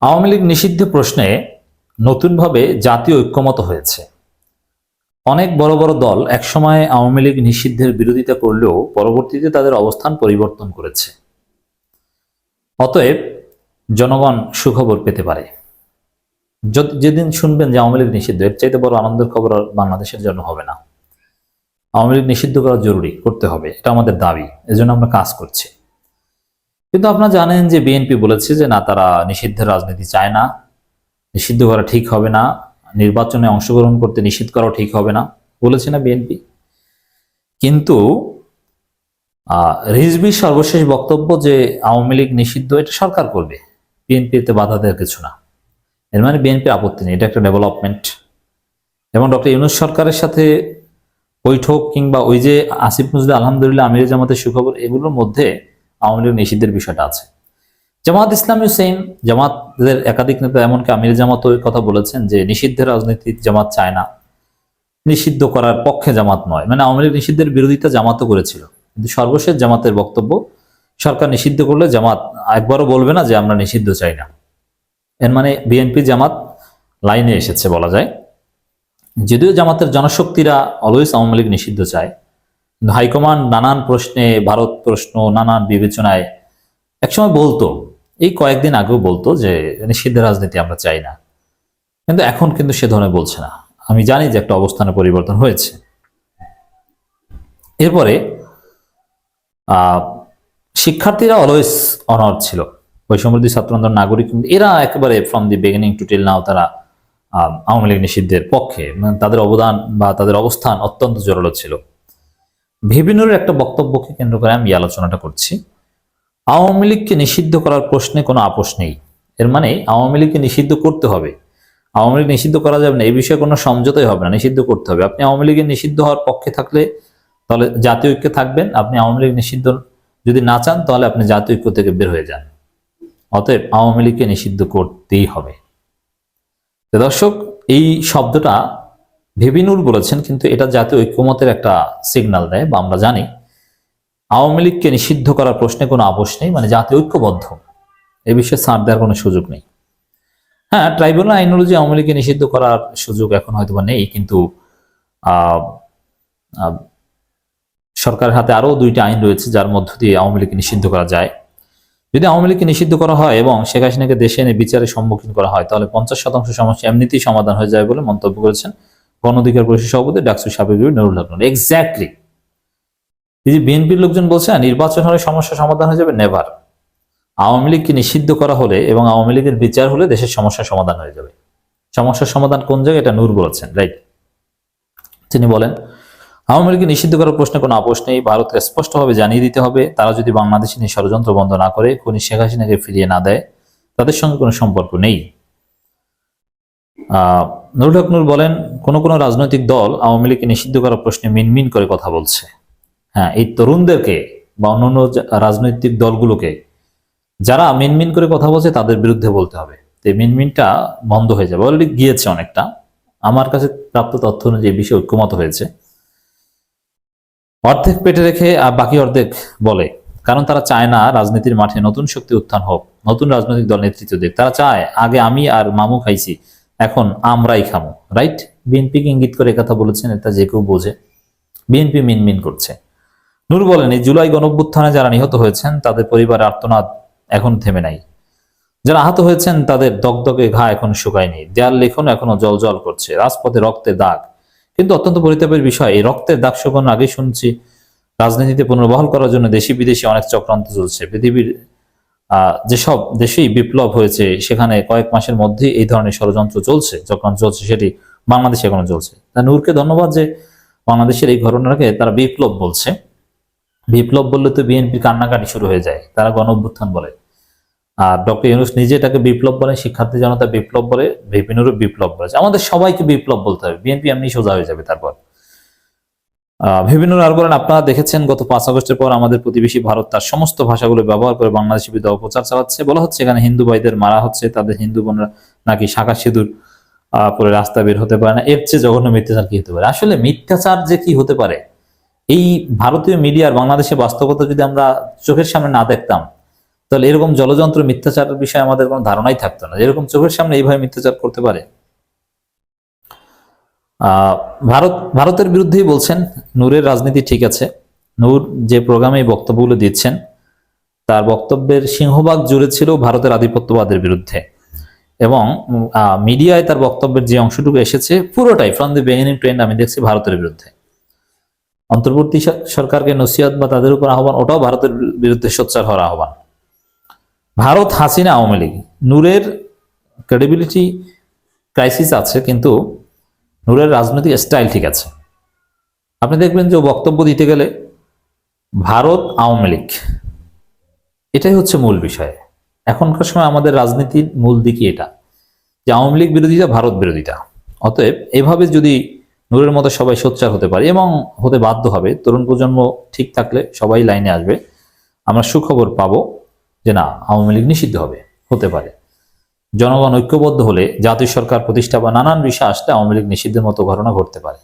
আওয়ামী লীগ নিষিদ্ধ প্রশ্নে নতুনভাবে জাতীয় ঐক্যমত হয়েছে। অনেক বড় বড় দল একসময় আওয়ামী লীগ নিষিদ্ধের বিরোধিতা করলেও পরবর্তীতে তাদের অবস্থান পরিবর্তন করেছে। অতএব জনগণ সুখবর পেতে পারে। যদ- যেদিন শুনবেন যে আওয়ামী লীগ নিষিদ্ধ, এর চাইতে বড় আনন্দের খবর বাংলাদেশের জন্য হবে না। আওয়ামী লীগ নিষিদ্ধ করা জরুরি, করতে হবে, এটা আমাদের দাবি, এজন্য আমরা কাজ করছি। কিন্তু আপনারা জানেন যে বিএনপি বলেছে যে না তারা নিষিদ্ধের রাজনীতি চায় না। নিষিদ্ধ করা ঠিক হবে না। নির্বাচনে অংশগ্রহণ করতে নিষিদ্ধ করাও ঠিক হবে না। বলেছে না বিএনপি। কিন্তু আহ, রিজভির সর্বশেষ বক্তব্য যে আওয়ামী লীগ নিষিদ্ধ এটা সরকার করবে। বিএনপি এতে বাধা দেওয়ার কিছু না। এর মানে বিএনপির আপত্তি নেই। এটা একটা ডেভেলপমেন্ট। এবং ডক্টর ইউনুস সরকারের সাথে বৈঠক কিংবা ওই যে আসিফ নজরুল আলহামদুলিল্লাহ আমির জামাতের সুখবর এগুলোর মধ্যে আওয়ামী লীগ নিষিদ্ধের বিষয়টা আছে। জামাত ইসলামী সেম জামাতের একাধিক নেতা এমনকি আমির জামাত ওই কথা বলেছেন যে নিষিদ্ধের রাজনীতি জামাত চায় না। নিষিদ্ধ করার পক্ষে জামাত নয়। মানে আওয়ামী লীগ নিষিদ্ধের বিরোধিতা জামাতও করেছিল। কিন্তু সর্বশেষ জামাতের বক্তব্য, সরকার নিষিদ্ধ করলে জামাত একবারও বলবে না যে আমরা নিষিদ্ধ চাই না। এর মানে বিএনপি জামাত লাইনে এসেছে বলা যায়। যদিও জামাতের জনশক্তিরা অলওয়েজ আওয়ামী লীগ নিষিদ্ধ চায় হাইকমান্ড নানান প্রশ্নে, ভারত প্রশ্ন, নানান বিবেচনায় একসময় বলতো, এই কয়েকদিন আগেও বলতো যে নিষিদ্ধ রাজনীতি আমরা চাই না। কিন্তু এখন কিন্তু সে ধরনের বলছে না। আমি জানি যে একটা অবস্থানের পরিবর্তন হয়েছে। এরপরে শিক্ষার্থীরা অলওয়েজ অনর ছিল। বৈষম্যদী ছাত্র আন্দোলন নাগরিক, এরা একেবারে from the beginning to till now তারা আওয়ামী লীগ নিষিদ্ধের পক্ষে। তাদের অবদান বা তাদের অবস্থান অত্যন্ত জোরালো ছিল। ভিবিনুরের একটা বক্তব্যকে কেন্দ্র করে আমি আলোচনাটা করছি। আওয়ামী লীগকে নিষিদ্ধ করার প্রশ্নে কোনো আপোষ নেই। এর মানে আওয়ামী লীগকে নিষিদ্ধ করতে হবে। আওয়ামী লীগ নিষিদ্ধ করা যাবে না এই বিষয়ে কোনো সমঝোতাই হবে না, নিষিদ্ধ করতে হবে। আপনি আওয়ামী লীগের নিষিদ্ধ হওয়ার পক্ষে থাকলে তাহলে জাতীয় ঐক্যে থাকবেন, আপনি আওয়ামী লীগ নিষিদ্ধ যদি না চান তাহলে আপনি জাতীয় ঐক্য থেকে বের হয়ে যান। অতএব আওয়ামী লীগকে নিষিদ্ধ করতেই হবে। দর্শক, এই শব্দটা ভেবিনুর বলেছেন, কিন্তু এটা জাতীয় ঐক্যমতের একটা সিগন্যাল দেয় বা আমরা জানি। আওয়ামী লীগকে নিষিদ্ধ করার প্রশ্নে কোনো আপোষ নেই মানে জাতীয় ঐক্যবদ্ধ। এ বিষয়ে ছাড় দেওয়ার কোনো সুযোগ নেই। হ্যাঁ ট্রাইব্যুনাল আইন অনুযায়ী আওয়ামী লীগকে নিষিদ্ধ করার সুযোগ এখন হয়তো বা নেই, কিন্তু সরকারের হাতে আরও দুইটা আইন রয়েছে যার মধ্য দিয়ে আওয়ামী লীগকে নিষিদ্ধ করা যায়। যদি আওয়ামী লীগকে নিষিদ্ধ করা হয় এবং শেখ হাসিনাকে দেশে এনে বিচারের সম্মুখীন করা হয়, তাহলে পঞ্চাশ শতাংশ সমস্যা এমনিতেই সমাধান হয়ে যায় বলে মন্তব্য করেছেন গণ অধিকার পরিষদ সভাপতি ডাকসু সাবেক নুরুল হক এক্স্যাক্টলি এই যে বিএনপির লোকজন বলছে নির্বাচন হলে সমস্যা সমাধান হয়ে যাবে নেভার আওয়ামী লীগকে নিষিদ্ধ করা হলে এবং আওয়ামী লীগের বিচার হলে দেশের সমস্যার সমাধান হয়ে যাবে। সমস্যার সমাধান কোন জায়গায়? এটা নূর বলেছেন রাইট তিনি বলেন, আওয়ামী লীগকে নিষিদ্ধ করার প্রশ্নে কোনো আপোষ নেই। ভারতকে স্পষ্টভাবে জানিয়ে দিতে হবে, তারা যদি বাংলাদেশে ষড়যন্ত্র বন্ধ না করে, খুনি শেখ হাসিনাকে ফিরিয়ে না দেয়, তাদের সঙ্গে কোনো সম্পর্ক নেই। নুরুল হক বলেন, কোন কোন রাজনৈতিক দল আওয়ামী লীগকে নিষিদ্ধ করার প্রশ্নে মিনমিন করে কথা বলছে। হ্যাঁ এই তরুণদেরকে বা অন্যান্য রাজনৈতিক দলগুলোকে যারা মিনমিন করে কথা বলছে, তাদের বিরুদ্ধে বলতে হবে। তো মিনমিনটা বন্ধ হয়ে যাবে। অলরেডি গিয়েছে অনেকটা। আমার কাছে প্রাপ্ত তথ্য অনুযায়ী বিষয়ে ঐক্যমত হয়েছে। অর্ধেক পেটে রেখে আর বাকি অর্ধেক বলে। কারণ তারা চায় না রাজনীতির মাঠে নতুন শক্তি উত্থান হোক, নতুন রাজনৈতিক দল নেতৃত্ব দিক। তারা চায়, আগে আমি আর মামু খাইছি এখন আমরাই খামো রাইট বিএনপিকে ইঙ্গিত করে কথা বলেছেন, এটা যে কেউ বোঝে। বিএনপি মিনমিন করছে। নূর বলেন, এই জুলাই গণভ্যুত্থানে যারা নিহত হয়েছেন, তাদের পরিবারের আর্তনাদ এখন থেমে নাই। যারা আহত হয়েছেন, তাদের দগদগে ঘা এখন শুকায়নি। দেয়াল লেখন এখনও জল জল করছে, রাজপথে রক্তের দাগ। কিন্তু অত্যন্ত পরিতাপের বিষয়, এই রক্তের দাগ শুকানোর আগে শুনছি, রাজনীতিতে পুনর্বহাল করার জন্য দেশি বিদেশি অনেক চক্রান্ত চলছে। পৃথিবীর যেসব দেশেই বিপ্লব হয়েছে, সেখানে কয়েক মাসের মধ্যেই এই ধরনের ষড়যন্ত্র চলছে, যখন চলছে সেটি বাংলাদেশে এখনও চলছে। তা নূরকে ধন্যবাদ যে বাংলাদেশের এই ঘটনাকে তারা বিপ্লব বলছে। বিপ্লব বললে তো বিএনপি কান্নাকাটি শুরু হয়ে যায়, তারা গণ অভ্যুত্থান বলে। আর ডক্টর ইউনুস নিজে এটাকে বিপ্লব বলে, শিক্ষার্থী জনতা বিপ্লব বলে বিপিনুরও বিপ্লব বলেছে। আমাদের সবাইকে বিপ্লব বলতে হবে, বিএনপি এমনি সোজা হয়ে যাবে তারপর। আহ বিভিন্নর আর বলেন, আপনারা দেখেছেন গত পাঁচ আগস্টের পর আমাদের প্রতিবেশী ভারত তার সমস্ত ভাষাগুলো ব্যবহার করে বাংলাদেশের বিরুদ্ধে অপপ্রচার চালাচ্ছে। বলা হচ্ছে এখানে হিন্দু ভাইদের মারা হচ্ছে, তাদের হিন্দু বোনরা নাকি শাখা সিঁদুর পরে রাস্তা বের হতে পারে না। এর চেয়ে জঘন্য মিথ্যাচার কি হতে পারে? আসলে মিথ্যাচার যে কি হতে পারে? এই ভারতীয় মিডিয়ার বাংলাদেশে বাস্তবতা যদি আমরা চোখের সামনে না দেখতাম, তাহলে এরকম জলযন্ত্র মিথ্যাচারের বিষয়ে আমাদের কোনো ধারণাই থাকতো না। এরকম চোখের সামনে এইভাবে মিথ্যাচার করতে পারে? ভারত, ভারতের বিরুদ্ধেই বলছেন, নূরের রাজনীতি ঠিক আছে। নূর যে প্রোগ্রামে বক্তব্যগুলো দিচ্ছেন, তার বক্তব্যের সিংহভাগ জুড়ে ছিল ভারতের আধিপত্যবাদের বিরুদ্ধে। এবং মিডিয়ায় তার বক্তব্যের যে অংশটুকু এসেছে, পুরোটাই ফ্রম দি বিগিনিং ট্রেন্ড আমি দেখছি ভারতের বিরুদ্ধে। অন্তর্বর্তী সরকারকে নসিহত বা তাদের উপর আহ্বান, ওটাও ভারতের বিরুদ্ধে সোচ্চার হওয়ার আহ্বান। ভারত, হাসিনা, আওয়ামী লীগ, নূরের ক্রেডিবিলিটি ক্রাইসিস আছে, কিন্তু নূরের রাজনৈতিক স্টাইল ঠিক আছে। আপনি দেখবেন যে বক্তব্য দিতে গেলে ভারত আওয়ামী লীগ, এটাই হচ্ছে মূল বিষয়। এখনকার সময় আমাদের রাজনীতির মূল দিকই এটা, যে আওয়ামী লীগ বিরোধিতা ভারত বিরোধিতা অতএব এভাবে যদি নূরের মতো সবাই সোচ্চার হতে পারে এবং হতে বাধ্য হবে, তরুণ প্রজন্ম ঠিক থাকলে সবাই লাইনে আসবে, আমরা সুখবর পাবো যে না, আওয়ামী লীগ নিষিদ্ধ হবে, হতে পারে। জনগণ ঐক্যবদ্ধ হলে জাতীয় সরকার প্রতিষ্ঠা বা নানান বিষয় আসতে আওয়ামী লীগ নিষিদ্ধের মতো ঘটনা ঘটতে পারে।